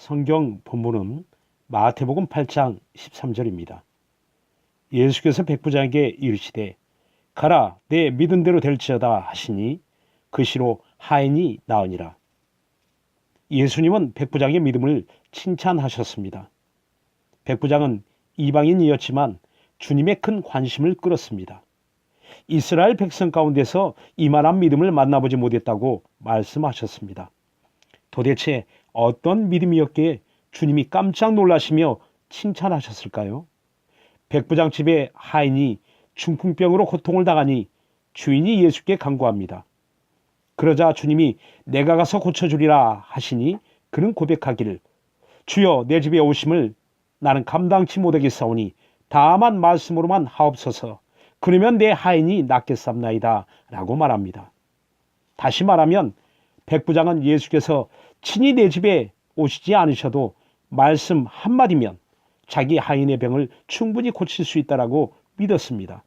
성경 본문은 마태복음 8장 13절입니다. 예수께서 백부장에게 이르시되 가라 내 믿은 대로 될지어다 하시니 그 시로 하인이 나으니라. 예수님은 백부장의 믿음을 칭찬하셨습니다. 백부장은 이방인이었지만 주님의 큰 관심을 끌었습니다. 이스라엘 백성 가운데서 이만한 믿음을 만나보지 못했다고 말씀하셨습니다. 도대체 어떤 믿음이었기에 주님이 깜짝 놀라시며 칭찬하셨을까요? 백부장 집의 하인이 중풍병으로 고통을 당하니 주인이 예수께 간구합니다. 그러자 주님이 내가 가서 고쳐주리라 하시니 그는 고백하기를 주여 내 집에 오심을 나는 감당치 못하겠사오니 다만 말씀으로만 하옵소서 그러면 내 하인이 낫겠삼나이다 라고 말합니다. 다시 말하면 백부장은 예수께서 친히 내 집에 오시지 않으셔도 말씀 한마디면 자기 하인의 병을 충분히 고칠 수 있다라고 믿었습니다.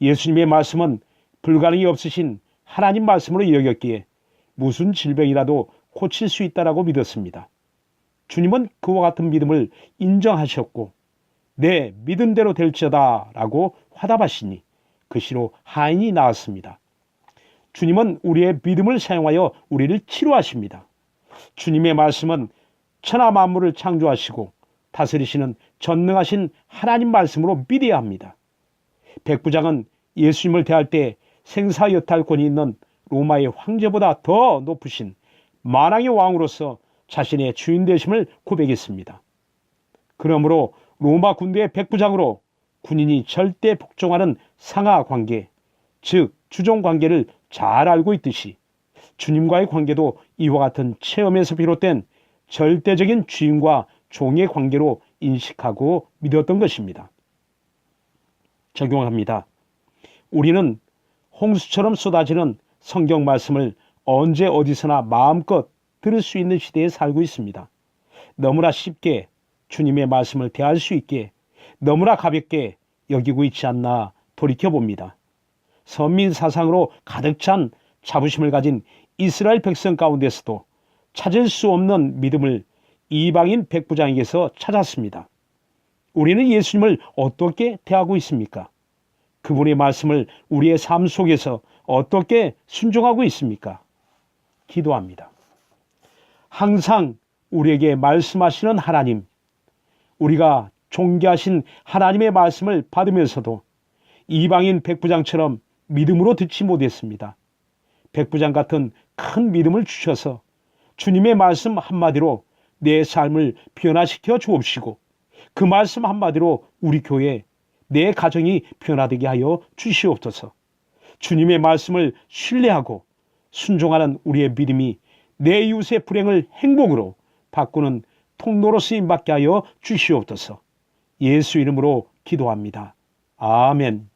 예수님의 말씀은 불가능이 없으신 하나님 말씀으로 여겼기에 무슨 질병이라도 고칠 수 있다라고 믿었습니다. 주님은 그와 같은 믿음을 인정하셨고 내 믿은 대로 될지어다 라고 화답하시니 그 시로 하인이 나왔습니다. 주님은 우리의 믿음을 사용하여 우리를 치료하십니다. 주님의 말씀은 천하 만물을 창조하시고 다스리시는 전능하신 하나님 말씀으로 믿어야 합니다. 백부장은 예수님을 대할 때 생사여탈 권이 있는 로마의 황제보다 더 높으신 만왕의 왕으로서 자신의 주인 되심을 고백했습니다. 그러므로 로마 군대의 백부장으로 군인이 절대 복종하는 상하 관계, 즉 주종 관계를 잘 알고 있듯이 주님과의 관계도 이와 같은 체험에서 비롯된 절대적인 주인과 종의 관계로 인식하고 믿었던 것입니다. 적용합니다. 우리는 홍수처럼 쏟아지는 성경 말씀을 언제 어디서나 마음껏 들을 수 있는 시대에 살고 있습니다. 너무나 쉽게 주님의 말씀을 대할 수 있게 너무나 가볍게 여기고 있지 않나 돌이켜 봅니다. 선민 사상으로 가득 찬 자부심을 가진 이스라엘 백성 가운데서도 찾을 수 없는 믿음을 이방인 백부장에게서 찾았습니다. 우리는 예수님을 어떻게 대하고 있습니까? 그분의 말씀을 우리의 삶 속에서 어떻게 순종하고 있습니까? 기도합니다. 항상 우리에게 말씀하시는 하나님, 우리가 존귀하신 하나님의 말씀을 받으면서도 이방인 백부장처럼 믿음으로 듣지 못했습니다. 백부장 같은 큰 믿음을 주셔서 주님의 말씀 한마디로 내 삶을 변화시켜 주옵시고 그 말씀 한마디로 우리 교회, 내 가정이 변화되게 하여 주시옵소서. 주님의 말씀을 신뢰하고 순종하는 우리의 믿음이 내 이웃의 불행을 행복으로 바꾸는 통로로 쓰임받게 하여 주시옵소서. 예수 이름으로 기도합니다. 아멘.